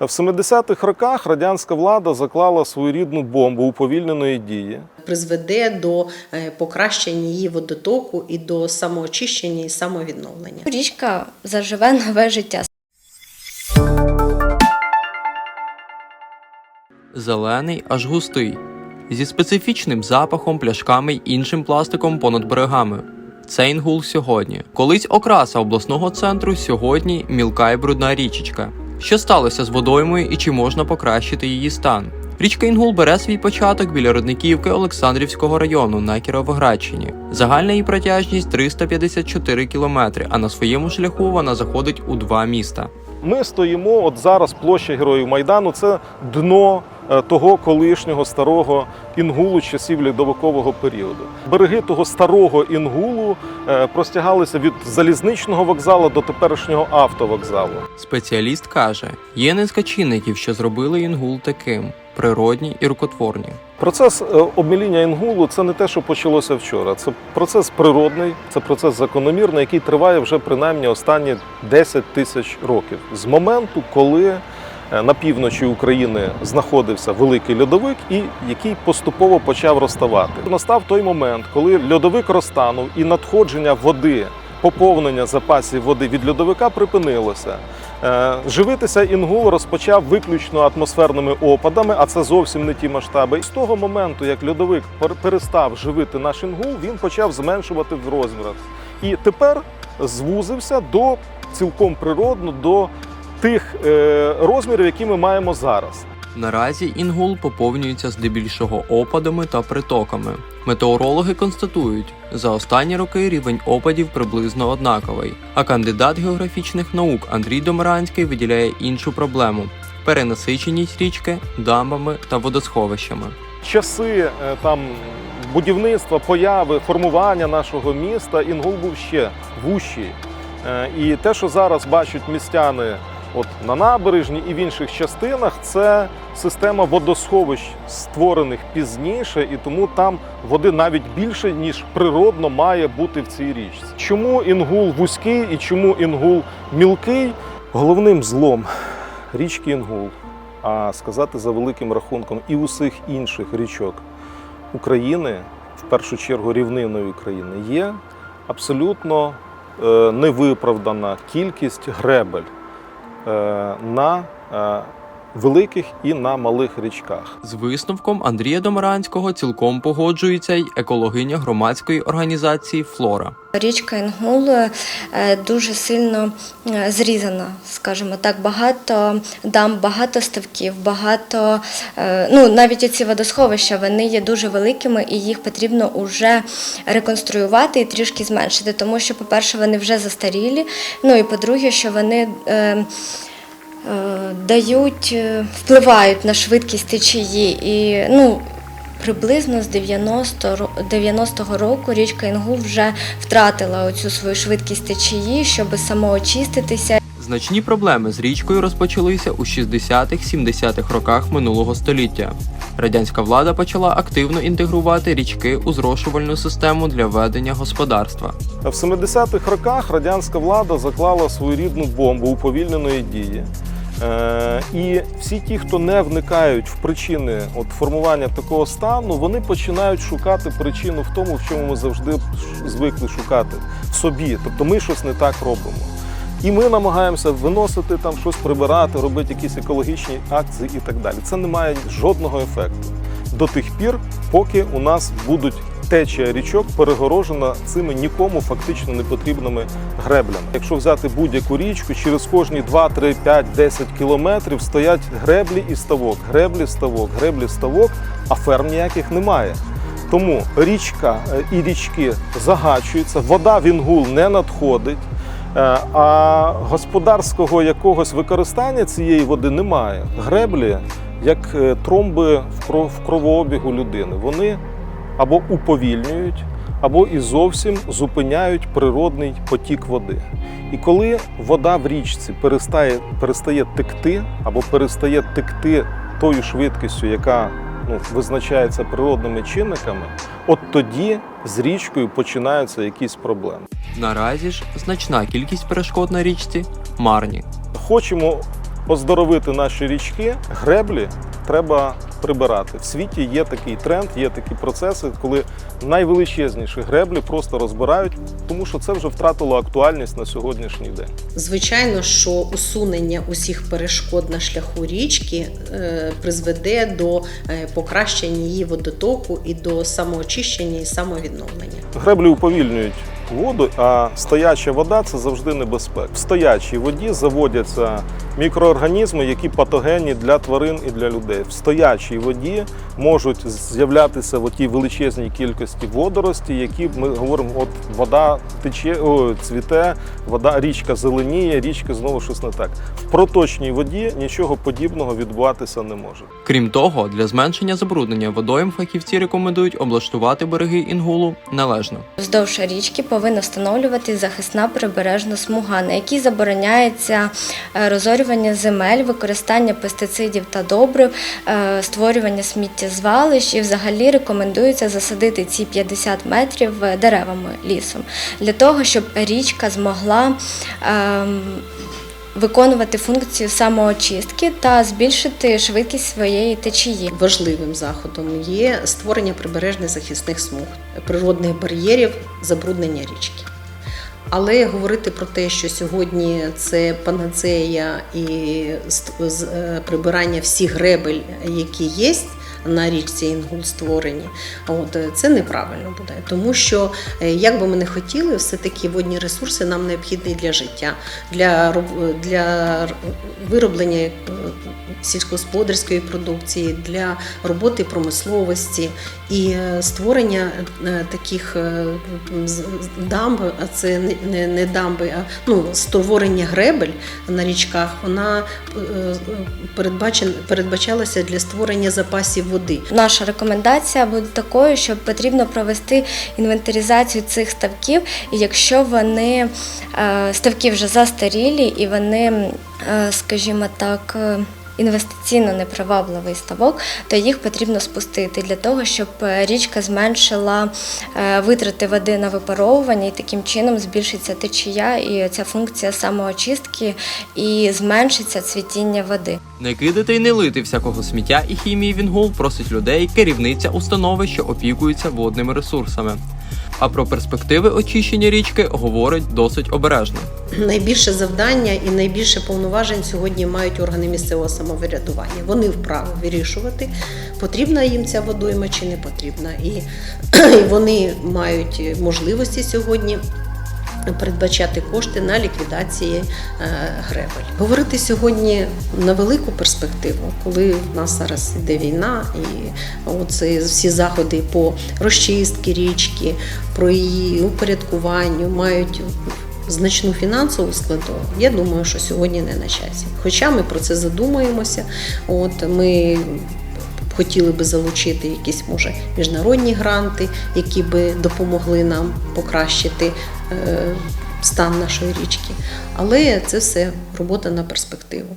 В 70-х роках радянська влада заклала свою рідну бомбу уповільненої дії. призведе до е, покращення її водотоку і до самоочищення і самовідновлення. Річка заживе нове життя. Зелений аж густий, зі специфічним запахом, пляшками й іншим пластиком понад берегами. Це інгул сьогодні. Колись окраса обласного центру, сьогодні мілка й брудна річечка. Що сталося з водоймою і чи можна покращити її стан? Річка Інгул бере свій початок біля родниківки Олександрівського району на Кіровоградщині. Загальна її протяжність 354 кілометри, а на своєму шляху вона заходить у два міста. Ми стоїмо от зараз площа Героїв Майдану. Це дно того колишнього старого інгулу часів льодовикового періоду. Береги того старого інгулу е, простягалися від залізничного вокзалу до теперішнього автовокзалу. Спеціаліст каже, є низка чинників, що зробили інгул таким природні і рукотворні. Процес е, обміління інгулу це не те, що почалося вчора. Це процес природний, це процес закономірний, який триває вже принаймні останні 10 тисяч років. З моменту, коли е, на півночі України знаходився великий льодовик, і який поступово почав розставати. Настав той момент, коли льодовик розтанув і надходження води. Поповнення запасів води від льодовика припинилося. Е, Живитися інгул розпочав виключно атмосферними опадами, а це зовсім не ті масштаби. І з того моменту, як льодовик пер- перестав живити наш інгул, він почав зменшувати в розмірах. І тепер звузився до цілком природно до тих е, розмірів, які ми маємо зараз. Наразі інгул поповнюється здебільшого опадами та притоками. Метеорологи констатують, за останні роки рівень опадів приблизно однаковий. А кандидат географічних наук Андрій Домаранський виділяє іншу проблему перенасиченість річки дамбами та водосховищами. часи е, там будівництва, появи, формування нашого міста інгул був ще вущий. Е, І те, що зараз бачать містяни от на набережні і в інших частинах, це система водосховищ, створених пізніше, і тому там води навіть більше, ніж природно має бути в цій річці. Чому інгул вузький і чому інгул мілкий? Головним злом річки Інгул, а сказати за великим рахунком і усіх інших річок України, в першу чергу рівниною України, є абсолютно е, невиправдана кількість гребель на е, великих і на малих річках. З висновком Андрія Домаранського цілком погоджується й екологиня громадської організації Флора. Річка Інгул е, дуже сильно е, зрізана, скажімо так, багато дам, багато ставків, багато е, ну навіть ці водосховища вони є дуже великими і їх потрібно вже реконструювати і трішки зменшити, тому що, по-перше, вони вже застарілі. Ну і по-друге, що вони. Е, Дають, е, впливають на швидкість течії і ну приблизно з 90 ро- 90-го року річка Інгул вже втратила оцю свою швидкість течії, щоб самоочиститися. Значні проблеми з річкою розпочалися у 60-70-х роках минулого століття. Радянська влада почала активно інтегрувати річки у зрошувальну систему для ведення господарства. В 70-х роках радянська влада заклала свою рідну бомбу уповільненої дії. Е, І всі ті, хто не вникають в причини от, формування такого стану, вони починають шукати причину в тому, в чому ми завжди звикли шукати в собі. Тобто ми щось не так робимо. І ми намагаємося виносити там щось прибирати, робити якісь екологічні акції і так далі. Це не має жодного ефекту до тих пір, поки у нас будуть течія річок перегорожена цими нікому фактично не потрібними греблями. Якщо взяти будь-яку річку, через кожні 2, 3, 5, 10 кілометрів стоять греблі і ставок, греблі, ставок, греблі, ставок, а ферм ніяких немає. Тому річка е, і річки загачуються, вода в інгул не надходить. Е, А господарського якогось використання цієї води немає. Греблі, як е, тромби в кровообігу людини, вони або уповільнюють, або і зовсім зупиняють природний потік води. І коли вода в річці перестає, перестає текти, або перестає текти тою швидкістю, яка ну, визначається природними чинниками, от тоді з річкою починаються якісь проблеми. Наразі ж значна кількість перешкод на річці марні. Хочемо оздоровити наші річки, греблі треба прибирати. В світі є такий тренд, є такі процеси, коли найвеличезніші греблі просто розбирають, тому що це вже втратило актуальність на сьогоднішній день. Звичайно, що усунення усіх перешкод на шляху річки е, призведе до е, покращення її водотоку і до самоочищення і самовідновлення. Греблі уповільнюють воду, а стояча вода це завжди небезпека. В стоячій воді заводяться мікроорганізми, які патогенні для тварин і для людей. В стоячій воді можуть з'являтися в тій величезній кількості водорості, які ми говоримо, от вода тече, о, цвіте, вода, річка зеленіє, річка знову щось не так. В проточній воді нічого подібного відбуватися не може. Крім того, для зменшення забруднення водойм фахівці рекомендують облаштувати береги інгулу належно. Вздовж річки повинна встановлювати захисна прибережна смуга, на якій забороняється е, розорювання земель, використання пестицидів та добрив, е, створювання сміттєзвалищ і взагалі рекомендується засадити ці 50 метрів е, деревами лісом для того, щоб річка змогла. Виконувати функцію самоочистки та збільшити швидкість своєї течії. Важливим заходом є створення прибережних захисних смуг, природних бар'єрів забруднення річки. Але говорити про те, що сьогодні це панацея і е, прибирання всіх гребель, які є на річці Інгул створені, от е, це неправильно буде, тому що е, як би ми не хотіли, все таки водні ресурси нам необхідні для життя, для для вироблення е, сільськогосподарської продукції, для роботи промисловості. І е, створення е, таких е, дамб, а це не- не, дамби, а ну, створення гребель на річках, вона е, е, передбачалася для створення запасів води. Наша рекомендація буде такою, що потрібно провести інвентаризацію цих ставків, і якщо вони е, ставки вже застарілі і вони, е, скажімо так, е, Інвестиційно непривабливий ставок, то їх потрібно спустити для того, щоб е, річка зменшила е, витрати води на випаровування, і таким чином збільшиться течія і ця функція самоочистки і зменшиться цвітіння води. Не кидати й не лити всякого сміття і хімії в інгул просить людей керівниця установи, що опікується водними ресурсами. А про перспективи очищення річки говорить досить обережно. Найбільше завдання і найбільше повноважень сьогодні мають органи місцевого самоврядування. Вони вправі вирішувати, потрібна їм ця водойма чи не потрібна. І вони мають можливості сьогодні. Передбачати кошти на ліквідації е, гребель. Говорити сьогодні на велику перспективу, коли в нас зараз іде війна, і оце всі заходи по розчистці річки, про її упорядкуванню мають значну фінансову складову, я думаю, що сьогодні не на часі. Хоча ми про це задумуємося. От ми хотіли би залучити якісь може міжнародні гранти, які би допомогли нам покращити е, стан нашої річки. Але це все робота на перспективу.